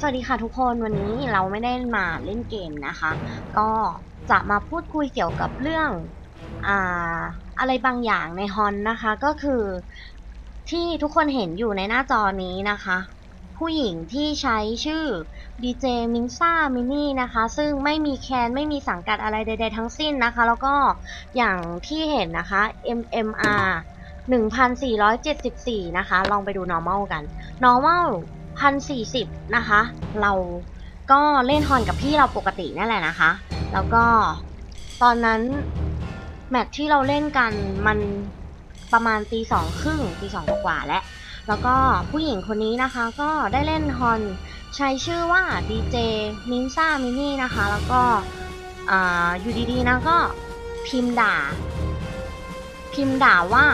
สวัสดีค่ะทุกคนวันนี้เราไม่ได้มาเล่นเกมนะคะ ก็จะมาพูดคุยเกี่ยวกับเรื่องอ่าอะไรบางอย่างในฮอนนะคะ ก็คือที่ทุกคนเห็นอยู่ในหน้าจอนี้นะคะ ผู้หญิงที่ใช้ชื่อ DJ m i n s a Mini นะคะ ซึ่งไม่มีแคนไม่มีสังกัดอะไรใด ๆ ทั้งสิ้นนะคะ แล้วก็อย่างที่เห็นนะคะ MMR 1474 นะคะ ลองไปดู normal กัน normal 1040นะคะ เราก็เล่นฮอนกับพี่เราปกตินั่นแหละนะคะ แล้วก็ตอนนั้น แมตช์ที่เราเล่นกันมันประมาณตีสองครึ่งตีสองกว่าแล้วแล้วก็ผู้หญิงคนนี้นะคะก็ได้เล่นฮอนใช้ชื่อว่า DJ m i n s a Mini นะคะ แล้วก็อ่าอยู่ดีๆนะก็พิมพ์ด่า พิมพ์ด่าว่า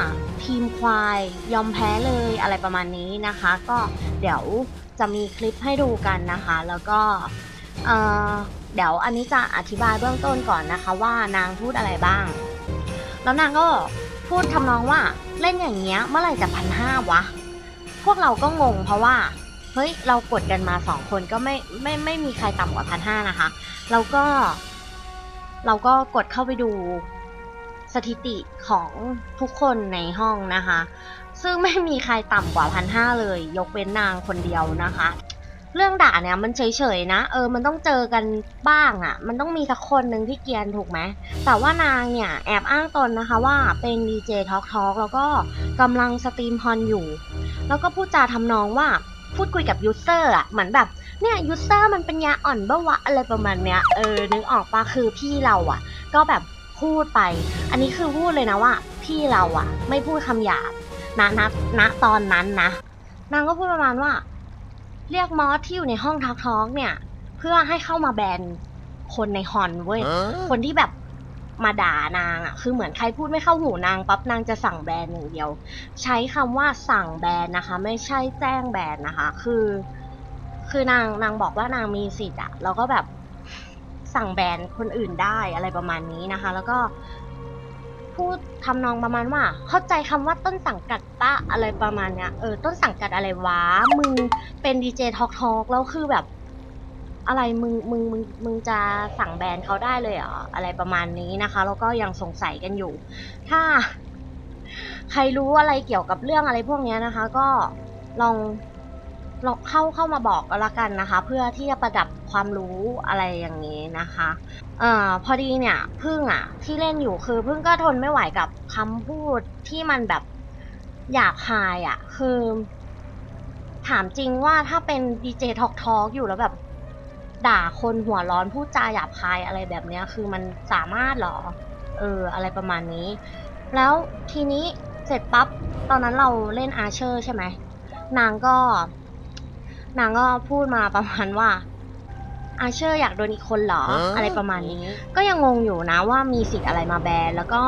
ทีมควายยอมแพ้เลยอะไรประมาณนี้นะคะ ก็เดี๋ยวจะมีคลิปให้ดูกันนะคะ แล้วก็เอ่อเดี๋ยวอันนี้จะอธิบายเบื้องต้นก่อนนะคะ ว่านางพูดอะไรบ้าง แล้วนางก็พูดทำนองว่าเล่นอย่างเงี้ยเมื่อไหร่จะพันห้าวะ พวกเราก็งงเพราะว่าเฮ้ยเรากดกันมาสองคนก็ไม่ไม่ไม่มีใครต่ำกว่าพันห้านะคะ แล้วก็ เราก็กดเข้าไปดู สถิติของทุกคนในห้องนะคะ ซึ่งไม่มีใครต่ำกว่าพันห้าเลย ยกเว้นนางคนเดียวนะคะ เรื่องด่าเนี่ยมันเฉยๆนะเออมันต้องเจอกันบ้างอะ่ะ มันต้องมีสักคนหนึ่งที่เกียนถูกไหมแต่ว่านางเนี่ยแอบอ้างตนนะคะว่าเป็นดีเจทอกทอกแล้วก็กำลังสตรีมฮอนอยู่ แล้วก็พูดจาทำนองว่าพูดคุยกับยูเซอร์อะเหมือนแบบเนี่ยยูเซอร์มันเป็นยาอ่อนบ้าวะอะไรประมาณเนี้ยเออนึกออกปะคือพี่เราอะ ก็แบบ พูดไป อันนี้คือพูดเลยนะว่า พี่เราอะไม่พูดคำหยาบณณณตอนนั้นนะ นางก็พูดประมาณว่า เรียกมอสที่อยู่ในห้องทักท้องเนี่ย เพื่อให้เข้ามาแบนคนในฮอนเว้ย คนที่แบบมาด่านางอะ คือเหมือนใครพูดไม่เข้าหูนางปั๊บนางจะสั่งแบนอย่างเดียว ใช้คำว่าสั่งแบนนะคะ ไม่ใช่แจ้งแบนนะคะ คือ คือนางนางบอกว่านางมีสิทธิ์อะแล้วก็แบบ สั่งแบนคนอื่นได้อะไรประมาณนี้นะคะ แล้วก็พูดทำนองประมาณว่า เข้าใจคำว่าต้นสังกัดปะอะไรประมาณเนี้ยเออต้นสังกัดอะไรวะมึงเป็นดีเจทอกทอกแล้วคือแบบ อะไรมึงมึงมึงมึงจะสั่งแบนเขาได้เลยเหรออะไรประมาณนี้นะคะ แล้วก็ยังสงสัยกันอยู่ ถ้า ใครรู้อะไรเกี่ยวกับเรื่องอะไรพวกเนี้ยนะคะ ก็ลอง ลองเข้าเข้ามาบอกก็แล้วกันนะคะ เพื่อที่จะประดับความรู้อะไรอย่างนี้นะคะเอ่อพอดีเนี่ยพึ่งอะที่เล่นอยู่คือพึ่งก็ทนไม่ไหวกับคำพูดที่มันแบบหยาบคายอะ คือ ถามจริงว่าถ้าเป็นดีเจทอกทอกอยู่แล้วแบบ ด่าคนหัวร้อนพูดจาหยาบคายอะไรแบบเนี้ย คือมันสามารถหรอ เออ อะไรประมาณนี้ แล้วทีนี้เสร็จปั๊บตอนนั้นเราเล่นอาเชอร์ใช่ไหมนางก็ นางก็พูดมาประมาณว่า อาเชอร์อยากโดนอีกคนเหรอฮะอะไรประมาณนี้ ก็ยังงงอยู่นะว่ามีสิทธิ์อะไรมาแบนแล้วก็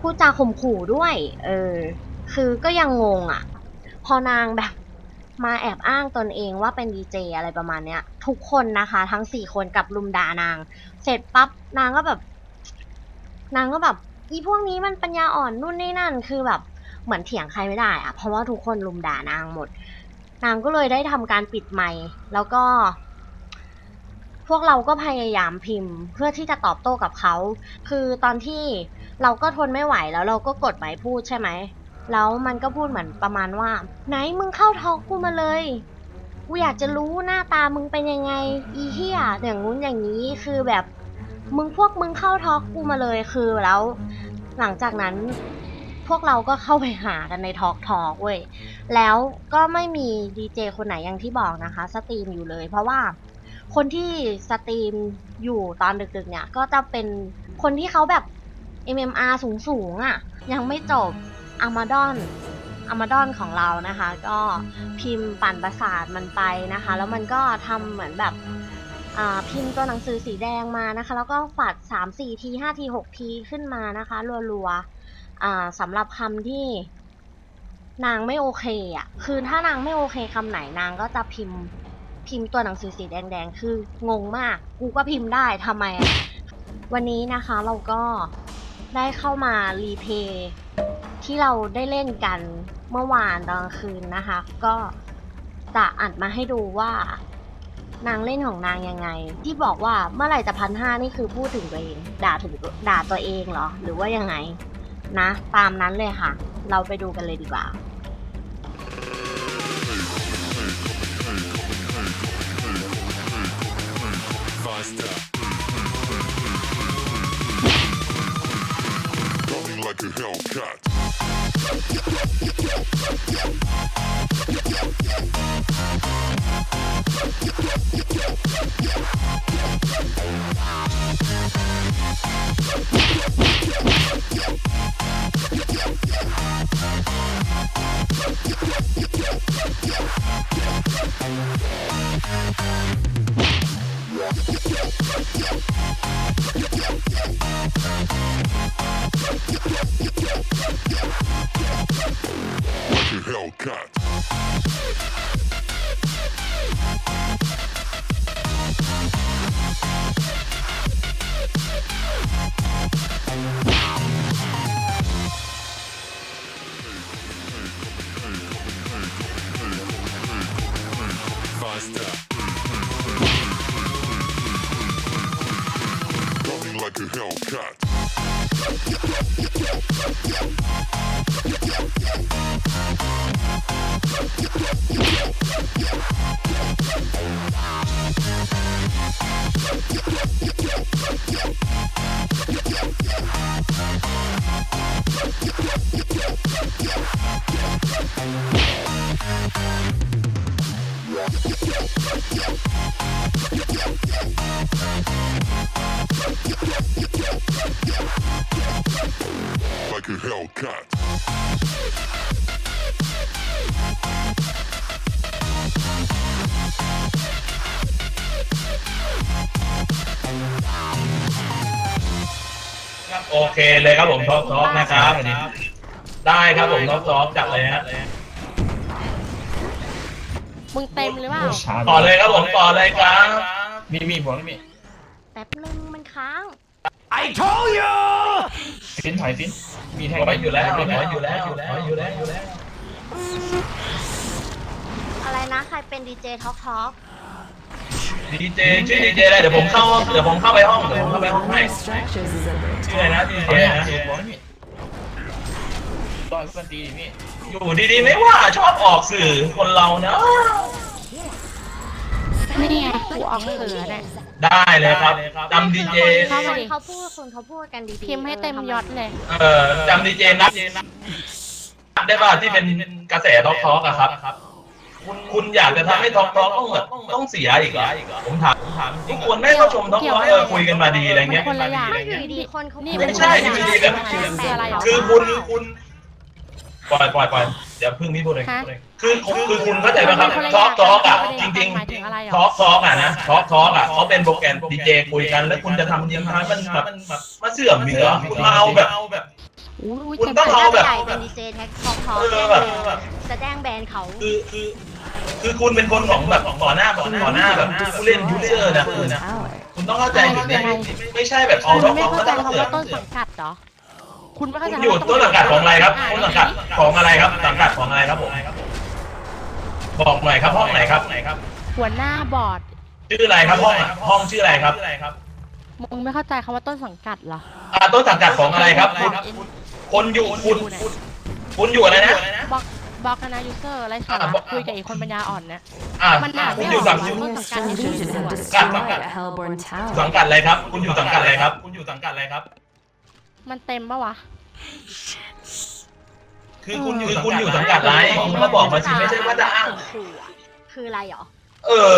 พูดจาข่มขู่ด้วย เออ คือก็ยังงงอะ พอนางแบบมาแอบอ้างตนเองว่าเป็นดีเจอะไรประมาณเนี้ย ทุกคนนะคะ ทั้งสี่คนกับลุมด่านาง เสร็จปั๊บนางก็แบบ นางก็แบบอีพวกนี้มันปัญญาอ่อนนู่นนี่นั่น คือแบบเหมือนเถียงใครไม่ได้อะเพราะว่าทุกคนลุมด่านางหมด นางก็เลยได้ทำการปิดไมค์แล้วก็ พวกเราก็พยายามพิมพ์ เพื่อที่จะตอบโต้กับเขา คือตอนที่เราก็ทนไม่ไหวแล้วเราก็กดไมค์พูดใช่ไหม แล้วมันก็พูดเหมือนประมาณว่า ไหนมึงเข้าทอกกูมาเลย กูอยากจะรู้หน้าตามึงเป็นยังไง อีเหี้ยอย่างงู้นอย่างนี้คือแบบมึงพวกมึงเข้าทอกกูมาเลยคือแล้ว หลังจากนั้น พวกเราก็เข้าไปหากันในทอกทอกเว้ย แล้วก็ไม่มีดีเจคนไหนอย่างที่บอกนะคะ สตรีมอยู่เลย เพราะว่าคนที่สตรีมอยู่ตอนดึกๆเนี่ย ก็จะเป็นคนที่เขาแบบ MMR สูงๆอะ่ะ ยังไม่จบอามาดอนอามาดอนของเรานะคะ ก็พิมพ์ปั่นประสาทมันไปนะคะ แล้วมันก็ทำเหมือนแบบอ่าพิมพ์ตัวหนังสือสีแดงมานะคะ แล้วก็ฝัดสามสี่ทีห้าทีหกทีขึ้นมานะคะ รัวๆ อ่าสำหรับคำที่นางไม่โอเคอะ คือถ้านางไม่โอเคคำไหนนางก็จะพิมพ์พิมพ์ตัวหนังสือสีแดงๆ คืองงมาก กูก็พิมพ์ได้ทำไม วันนี้นะคะเราก็ได้เข้ามารีเพย์ที่เราได้เล่นกันเมื่อวานตอนคืนนะคะ ก็จะอัดมาให้ดูว่านางเล่นของนางยังไง ที่บอกว่าเมื่อไหร่จะพันห้านี่คือพูดถึงตัวเอง ด่าถึงด่าตัวเองเหรอ หรือว่ายังไง นะ ตามนั้นเลยค่ะ เราไปดูกันเลยดีกว่า Yeah. Faster. Coming like a Hellcat. Like a Hellcat. ครับโอเคเลยครับผมท็อปท็อปนะครับ ได้ครับผมท็อปท็อปจัดเลยฮะ มึงเต็มหรือเปล่าต่อเลยครับผมต่อเลยครับ มีมีผมมีแป๊บนึงมันค้างฟินถอยฟิน มีแทงไว้อยู่แล้วไว้อยู่แล้วอยู่แล้วอยู่แล้วอยู่แล้วอะไรนะ ใครเป็นดีเจท็อกท็อกดีเจชื่อดีเจอะไรเดี๋ยวผมเข้าเดี๋ยวผมเข้าไปห้องเดี๋ยวผมเข้าไปห้องให้ Structures is under ชื่ออะไรนะดีเจเนี่ยนะบอกให้มีต่อยเพื่อนตีดิพี่ อยู่ดีๆไม่ว่าชอบออกสื่อคนเราเนาะนี่ไงกูออกเขินเนี่ยได้เลยครับจำดีเจเข้ามาดิเขาพูดคนเขาพูดกันดีๆพิมพ์ให้เต็มยศเลย เอ่อจำดีเจนัดได้ป่ะที่เป็นกระแสท็อกท็อกอะครับ คุณคุณอยากจะทำให้ท็อกท็อกต้องแบบต้องเสียอีกเหรอผมถามผมถามทุกคนไม่เข้าชมท็อกท็อกเออคุยกันมาดีอะไรเงี้ยคนละอย่างไม่อยู่ดีๆคนเขานี่พูดไม่ใช่อยู่ดีๆแบบคืออะไรหรอคือคุณคุณ ปล่อยปล่อยปล่อยเดี๋ยวพึ่งพี่พูดเองฮะคือคือคุณเข้าใจไหมครับท็อกท็อกอะจริงหมายถึงอะไรหรๆท็อกท็อกอะนะท็อกท็อกอะเขาเป็นโปรแกรมดีเจคุยกันแล้วคุณจะทำยังไงมันแบบมาเสื่อมเหรอคุณมาเอาแบบอู้ยคุณเจ็บต้องใจเอาแบบ ใหญ่เป็นดีเจแท็กท็อกท็อกเออแบบ จะแจ้งแบนเขาคือคือคือคุณเป็นคนของแบบต่อหน้าต่อหน้าแบบผู้เล่นยูเซอร์นะคุณนะ tower. คุณต้องเข้าใจจุดนี้ไม่ใช่แบบเอาคุณท็อกไม่ท็อกเข้าก็ใจต้องคำเสื่อว่ามต้นสังกัดเหรอ คุณไม่เข้าคุใจณอยู่ต้นสังกัดของอะไรครับ ต้นสังกัดของอะไรครับ สังกัดของอะไรครับผมบอกหน่อยครับห้องไหนครับไหนครับหัวหน้าบอร์ดชื่ออะไรครับห้องห้องชื่ออะไรครับมึงไม่เข้าใจคำว่าต้นสังกัดเหรออ่าต้นสังกัดของอะไรครับ คุณคนอยู่คุณคุณคุณอยู่อะไรนะบล็อกบล็อกนะยูเซอร์ไรสาระอะบอกคุยกับอีกคนปัญญาอ่อนเนี่ยอ่ามันหนาคุไม่ณออยู่อกสังว่าต้นสังกัดนี่ Structures คือ have ส่วน destroyed a Hellborn สัง tower. กัดอะไรครับ คุณอยู่สังกัดอะไรครับ คุณอยู่สังกัดอะไรครับ มันเต็มปะวะ คือคุณอยู่คุณอยู่สังกัดอะไรคุณก็บอกมาสิไม่ใช่ว่าจะอ้างขู่อะคืออะไรหรอ เออ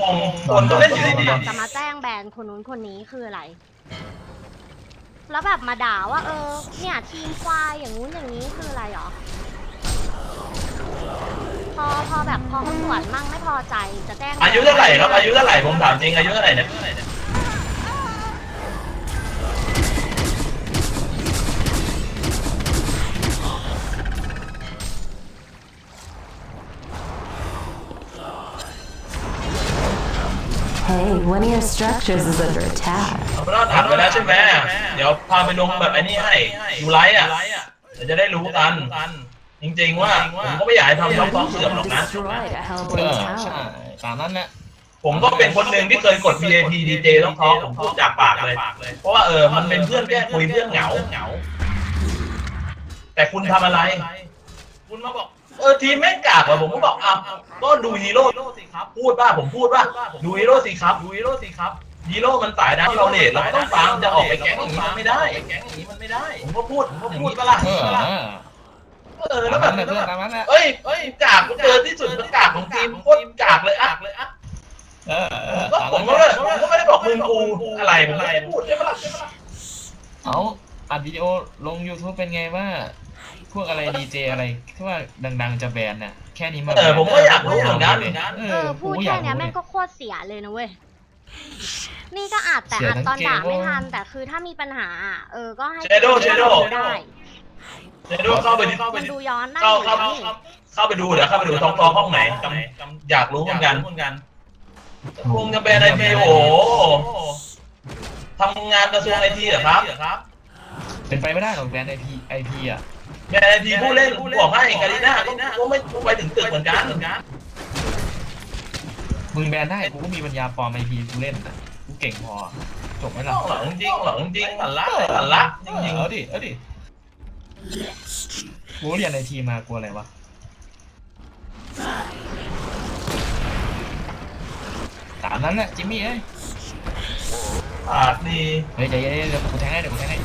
งงคนก็เล่นอยู่ดีแบบจะมาแจ้งแบนคนนู้นคนนี้คืออะไร แล้วแบบมาด่าว่า เออ เนี่ยทีมควายอย่างงู้นอย่างนี้คืออะไรหรอ พอพอแบบพอเขาสวนมั่งไม่พอใจจะแจ้งๆอายุเท่าไหร่ครับอายุเท่าไหร่ผมถามจริงอายุเท่าไหร่เนี่ย one of your structures is under attack. เอาไปรอดอัดไปแล้วใช่ไหมเดี๋ยวพาไปลงแบบไอ้นี่ให้อยู่ไลฟ์อะเดี๋ยวจะได้รู้กัน จริงๆว่าผมก็ไม่อยากให้ทำท็อกท็อกเสื่อมหรอกนะ Destroyed a เอ Hellborn อใช่ tower. ตามนั้นแหละผผมก็เป็นคนหนึ่งที่เคยกด VIP DJ ต้องท้อผมพูดจากปากเลย เพราะว่าเออมันเป็นเพื่อนแค่คุยเรื่องเหงาเหงาแต่คุณทำอะไร คุณมาบอก เออทีมแม่งกากเหรอผมก็บอกอ้าวก็ดูฮีโร่สิครับ พูดว่าผมพูดว่าดูฮีโร่สิครับดูฮีโร่สิครับฮีโร่มันสายนะเราเลทเราก็ต้องฟังจะออกไปแก๊งอย่างนี้มันไม่ได้แก๊งอย่างนี้มันไม่ได้ ผมก็พูดผมก็พูดปะล่ะเออเออแล้แล้ววแบแบบบนั้นเพื่อนตามนั้นแหละเอ้ยเอ้ยกากเกินที่สุดมันกากของทีมโคตรกากเลยอะเลยอะเออเออก็ผมก็เลยผมก็ไม่ได้บอกมึงกูอะไรผมไม่ได้พูดใช่ปะล่ะใช่ปะล่ะเอาอัดวิดีโอลง YouTube เป็นไงว่าพ วกอะไรดีเจอะไรที่ว่าดังๆจะแบนน่ะแค่นี้มาเออผมก็อยากรู้เหมือนกันเออพูดแค่เนี้ยแม่งก็โคตรเสียเลยนะเว้ย นี่ก็อาจแต่อาจตอนด่าไม่ทันแต่คือถ้ามีปัญหาอะเออก็ให้เชโดว์เชโดว์ได้ เดี๋ยวดูเข้าไปดิเข้าไปมันดิดูย้อนได้เข้าอยู่เข้านี่เข้าไปดูเดี๋ยวเข้าไปดูท้องท้องห้องไหนจำจำอยากรู้เหมือนกัน คงจะเป็นไอพีโอทำงานกระทรวงไอทีเหรอครับ เป็นไปไม่ได้หรอกแบนไอพีไอพีอะ แบนไอทีผู้เล่นบอกให้กาลิน่าก็ไม่ไปถึงตึกเหมือนกันมึงแบนได้กูก็มีปัญญาปลอมไอพีกูเล่นน่ะกูเก่งพอจบไหมล่ะหลังจริงหลังจริงอันละอันละจริงเอาดิเอาดิกูเรียนไอทีมากลัวอะไรวะตามนั้นแหละจิมมี่เอ้ยๆอาจดีเฮ้ยใจเย็นๆเดี๋ยวกูแทงให้เดี๋ยวกูแทงให้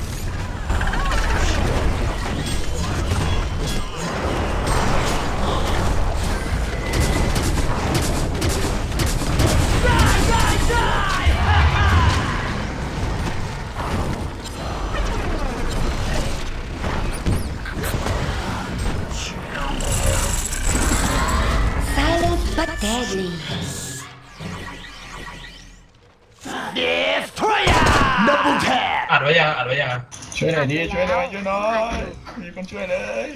ช่วยหน่อยดิช่วยหน่อยช่วยหน่อยมีคนช่วยเลย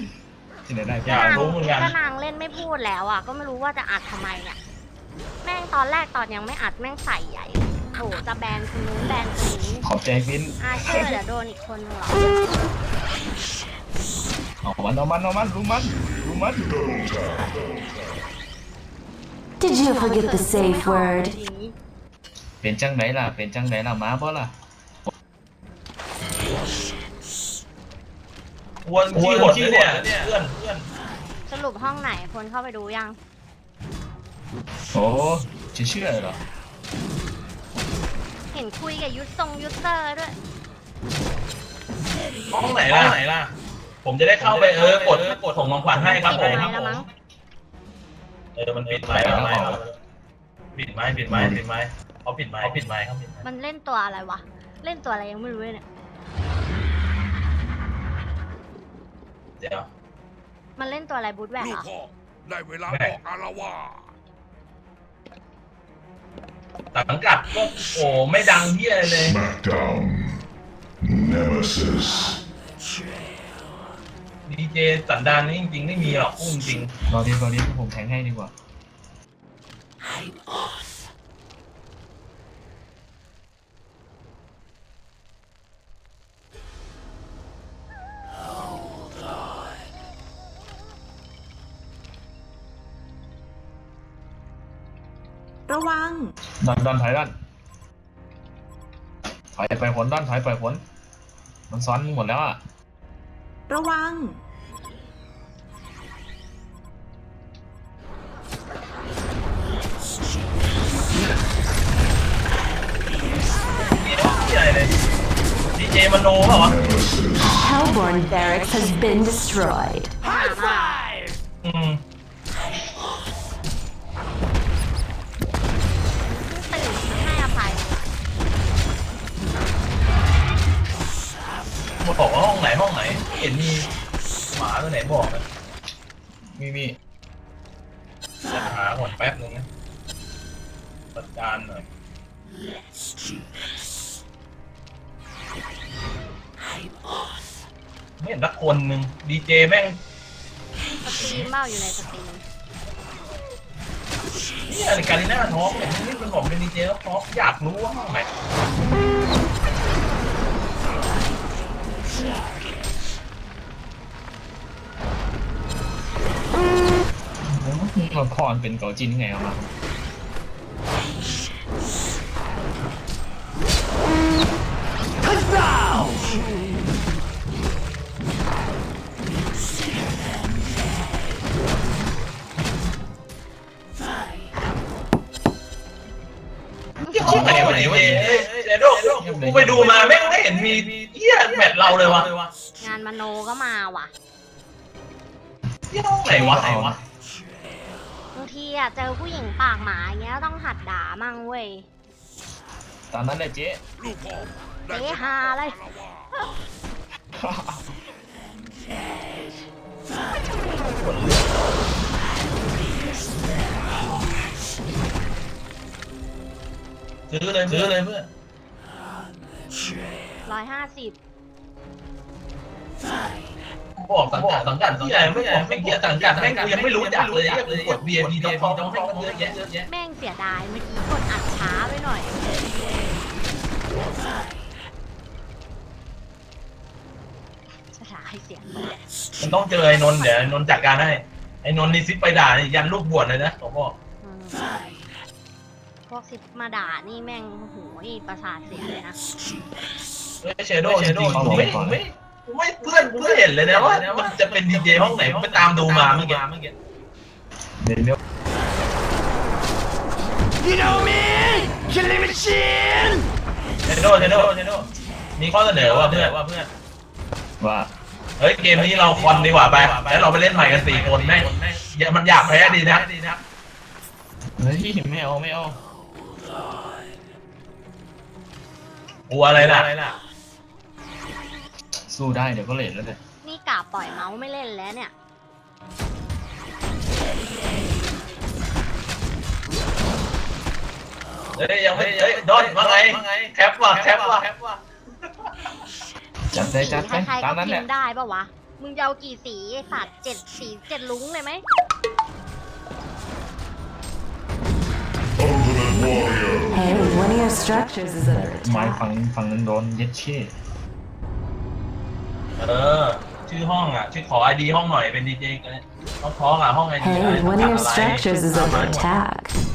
ที่ไหนได้อพี่ยากรู้เหมือนกันก็นางเล่นไม่พูดแล้วอะ ก็ไม่รู้ว่าจะอัดทำไมอะแม่งตอนแรกตอนยังไม่อัดแม่งใส่ใหญ่โอ้จะแบนคนนู้นแบนคนนี้ขอบใจฟินอาเชื่อเดี๋ยวโดนอีกคนนึงหรอเอามันเอามันเอามันรู้มันรู้มัน Did you forget the safe word? เป็นจังไหนล่ะเป็นจังไหนล่ะมาบ่ล่ะ ควรขี้หดเนี่ยเพื่อนเพื่อนสรุปห้องไหนคนเข้าไปดูยัง โอ้จะเชื่อเหรอเห็นคุยกับยุทธทรงยุทธเซอร์ด้วย ห้องไหนล่ะไหนล่ะ ผมจะได้เข้าไปเออกดกดส่งของขวัญให้ครับผมปิดไมค์แล้วมั้งเออมันปิดไม้ปิดไม้ปิดไม้ปิดไม้ปิดไม้เขาปิดไม้ปิดไม้เขาปิดไม้มันเล่นตัวอะไรวะ เล่นตัวอะไรยังไม่รู้เลยเนี่ย เดี๋ยวมันเล่นตัวอะไรบูทแวร์ลูเหรกอพ่อได้เวลาออกอารวาสสังกัดก็โอ้ไม่ดังเฮียเลย Smackdown Nemesis ดีเจสันดานนี่จริงๆ ไม่มีหรอกพุ่งจริงรอดีรอดีผมแทงให้ดีกว่าระ ดอนดอนถอยดอนถอยไปผลดอนถอยไปผลมันซ้อนหมดแล้วอะระวังเฮียอะไรเลยดีเจมโนเปล่าวะ Hellborn barracks has been destroyed. อืม มาบอกว่าห้องไหนห้องไหนไม่เห็นมีหมาตัวไหนบอกอะมีมีจะหาหมดแป๊บนึงนะจัดการหน่อยไม่เห็นสักคนหนึ่งดีเจแม่งสตรีมเบ้าอยู่ในสตรีมนี่อะไรการีน่าท้องเนี่ยนี่เป็นผมเป็นดีเจแล้วท้องอยากรู้ว่าห้องไหน มันพรเป็นเกาจินไงเอามาที่ห้องไหนวะเจเจโดกูไปดูมาแม่งไม่เห็นมี หี้ยแมทเราเลยวะงานมโนก็มาว่ะที่ห้องไหนวะไหนวะบางทีอะเจอผู้หญิงปากหมาอย่างเงี้ยต้องหัดด่ามั่งเว้ยตามนั้นแหละเจ๊ลูกพ่อได้เจ๊เวลาหาอะไรอารวาสซื้อเลยซื้อเลยเพื่อน ร้อยห้าสิบบอกสังกัดสังกัดที่ไหนไม่บอกไม่เกี่ยวสังกัดแม่งกูยังไม่รู้จักเลยอะกูกด VIP ต้องต้องให้มันเยอะแยะเยอะแยะแม่งเสียดายเมื่อกี้กดอัดช้าไปหน่อยจะช้าให้เสียงมันต้องเจอไอ้นนท์เดี๋ยวไอ้นนท์จัดการให้ไอ้นนท์นี่ซิปไปด่านี่ยันลูกบวชเลยนะผมบอกอืมพวกซิปมาด่านี่แม่งโหูยประสาทเสียเลยนะเฮ้ย เชโดจริงๆผมไม่ผมไม่ผมไม่เพื่อนเพื่อนเห็นเลยนะว่ามันจะเป็นดีเจห้องไหนผมไปตามดูมาเมื่อกี้เดี๋ยวเดี๋ยวเชโดเชโดเชโดมีข้อเสนอว่าเพื่อนว่าเพื่อนว่าเฮ้ยเกมนี้เราคอนดีกว่าไปแล้วเราไปเล่นใหม่กันสี่คนแม่งอย่ามันอยากแพ้ดีนะเฮ้ยไม่เอาไม่เอากลัวอะไรล่ะ สู้ได้เดี๋ยวก็เลทแล้วเนี่ยนี่กาปล่อยเมาส์ไม่เล่นแล้วเนี่ย เฮ้ยยังไม่เฮ้ยดอนว่าไงแคปว่ะแคปว่ะจัดไปจัดไปใครๆตาก็มนั้นพิแหละ มพ์ได้ปะวะ มึงจะเอากี่สีไอ้สัตว์เจ็ดสีเจ็ดลุ้งเลยไหม Hey, one of your structures is under ไม้ attack. ฝั่งฝั่งนั้นโดนเย็ดเช่ เออ ชื่อห้องอะ ชื่อขอไอดีห้องหน่อยเป็นดีเจกันห้องท้องอะห้องไอดี Hey, one of your structures is under attack.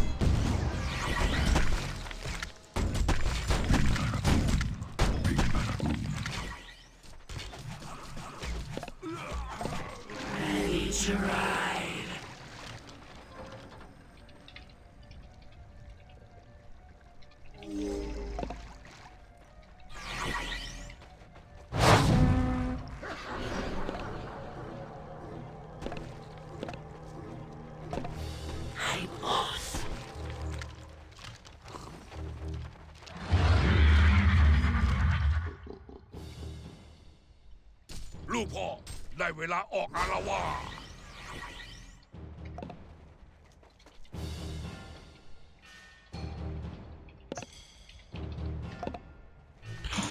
ลูกพ่อ ได้เวลาออกอารวาส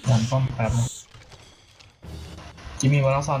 ดันป้อมแป๊บนะจิมมี่วอลล์ซอน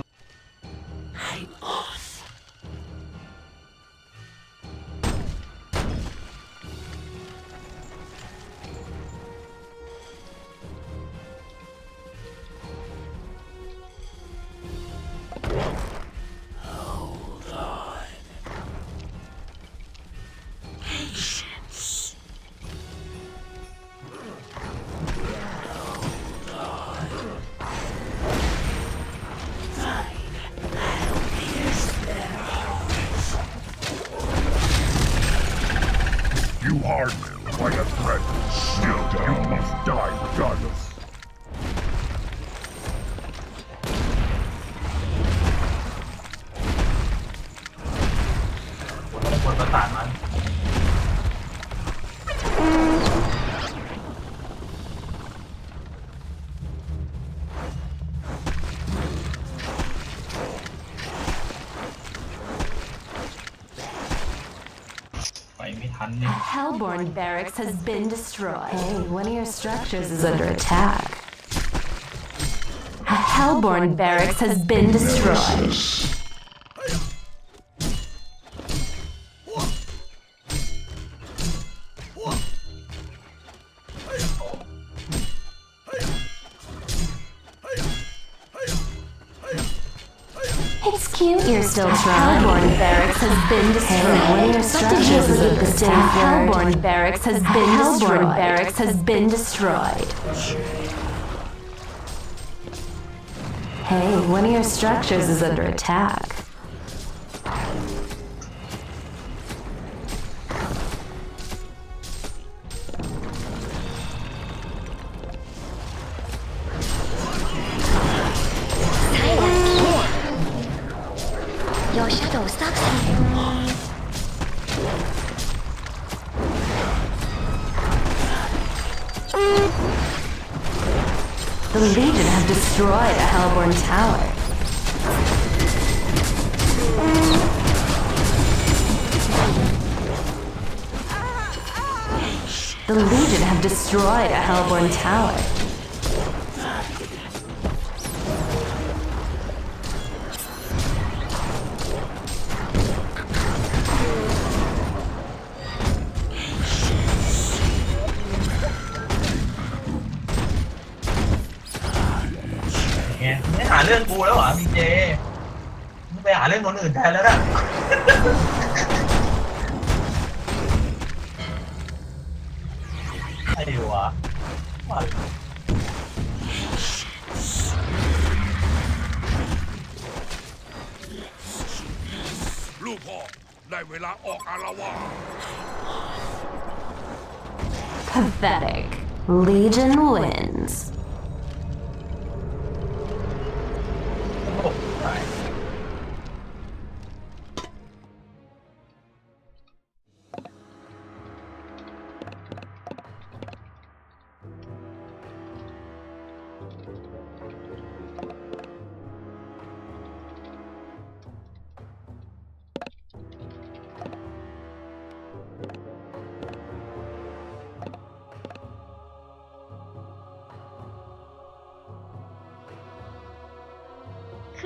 A Hellborn barracks has been destroyed. Hey, one of your structures is under attack. A Hellborn barracks has been destroyed. Still trying. Hellborn Barracks has been destroyed. Hey, one of your structures is under attack. Hellborn Barracks has been destroyed. Hellborn Barracks has been destroyed. Hey, one of your structures is under attack. Your shadow sucks The Legion have destroyed a Hellborn tower. The Legion have destroyed a Hellborn tower. าเรื่องคนอื่นแทนแล้วนะไอ้วะว่าลูกพ่อได้เวลาออกอารวาส Pathetic. Legion wins.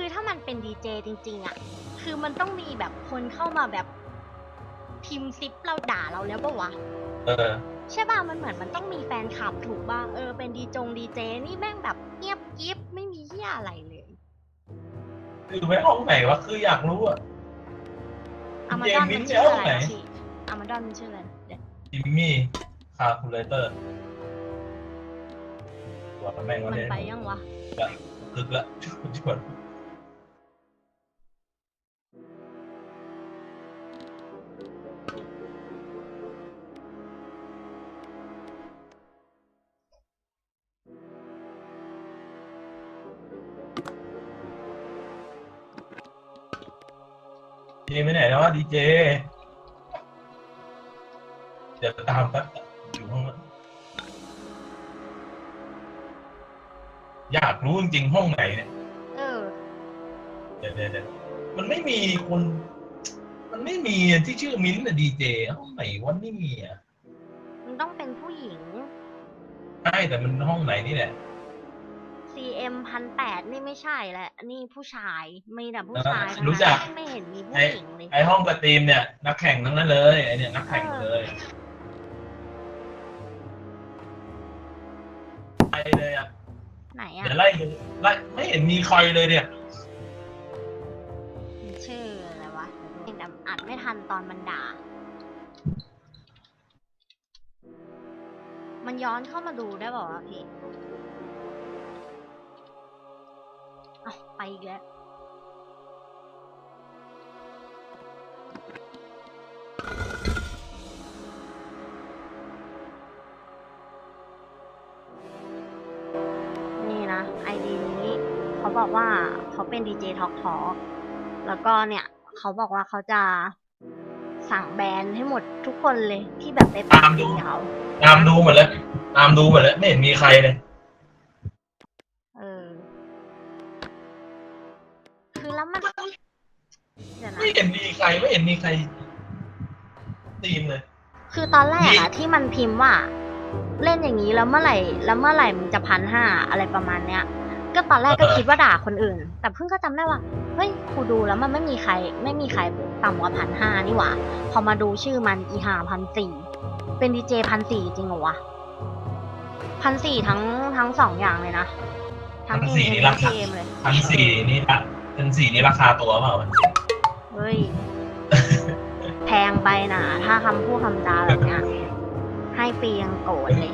คือถ้ามันเป็นดีเจจริง ๆ อะ คือมันต้องมีแบบคนเข้ามาแบบพิมพ์ซิปเราด่าเราแล้วปะวะ เออ ใช่ป่ะ มันเหมือนมันต้องมีแฟนคลับถูกป่ะเออ เป็นดีจงดีเจ นี่แม่งแบบเงียบกริฟไม่มีเหี้ยอะไรเลย คือไปห้องไหนวะคืออยากรู้อะ อามาดอนเจมิมันนเนี่ชื่ยออะไรเอาไหนนะพี่อามาดอนมันชื่ออะไรเดี๋ยวจิมมี่คาคูลเลเตอร์ตัวแม่งวันมันนี้ไปยังวะตึกละชวนชวน ไปไหนแล้ววะดีเจ เดี๋ยวตามแป๊บอยู่ห้องนั้นอยากรู้จริงๆห้องไหนเนี่ยเออ เดี๋ยวเดี๋ยวเดี๋ยวมันไม่มีคน มันไม่มีที่ชื่อมิ้นท์อะดีเจห้องไหนวันไม่มีอะมันต้องเป็นผู้หญิง ใช่แต่มันห้องไหนนี่แหละ CM พันแปดนี่ไม่ใช่แหละ นี่ผู้ชายมีแต่ผู้ชายเออทั้งรู้จักนั้นไม่เห็นมีผู้ไอ้หญิงเลยไอห้องสตรีมเนี่ย นักแข่งทั้งนั้นเลยไอเนี่ยนักแข่งหมดเลยไปเลยอะไหนอะเดี๋ยวไล่ดูไล่ไม่เห็นมีใครเลยเนี่ย มันชื่ออะไรวะเดี๋ยวดูแต่อัดไม่ทันตอนมันด่า มันย้อนเข้ามาดูได้บอกว่าวะพี่ อาไปอีกแล้วนี่นะไอดีนี้เขาบอกว่าเขาเป็นดีเจทอกทอแล้วก็เนี่ยเขาบอกว่าเขาจะสั่งแบนให้หมดทุกคนเลยที่แบบไปตามดูเขาตามดูหมดแล้วตามดูหมดแล้วไม่เห็นมีใครเลย เดี๋ยวนะไม่เห็นมีใครไม่เห็นมีใครตีมเลย คือตอนแรกอะที่มันพิมพ์ว่า เล่นอย่างนี้แล้วเมื่อไหร่ แล้วเมื่อไหร่มันจะพันห้าอะไรประมาณเนี้ย ก็ตอนแรกก็เออคิดว่าด่าคนอื่น แต่เพิ่งก็จำได้ว่าเฮ้ยกูดูแล้วมันไม่มีใคร ไม่มีใครต่ำกว่าพันห้านี่หว่า พอมาดูชื่อมันอีหาพันสี่เป็นดีเจพันสี่จริงเหรอวะพันสี่ทั้งทั้งสองอย่างเลยนะทั้ง1,400นี่เอ็รามคาเกมเลย พันสี่นี่ละเป็นสีนี้ราคาตัวเปล่ามัน เฮ้ย แพงไปนะ ถ้าคำพูดคำจาแบบเนี้ย ให้ปียังโกรธเลย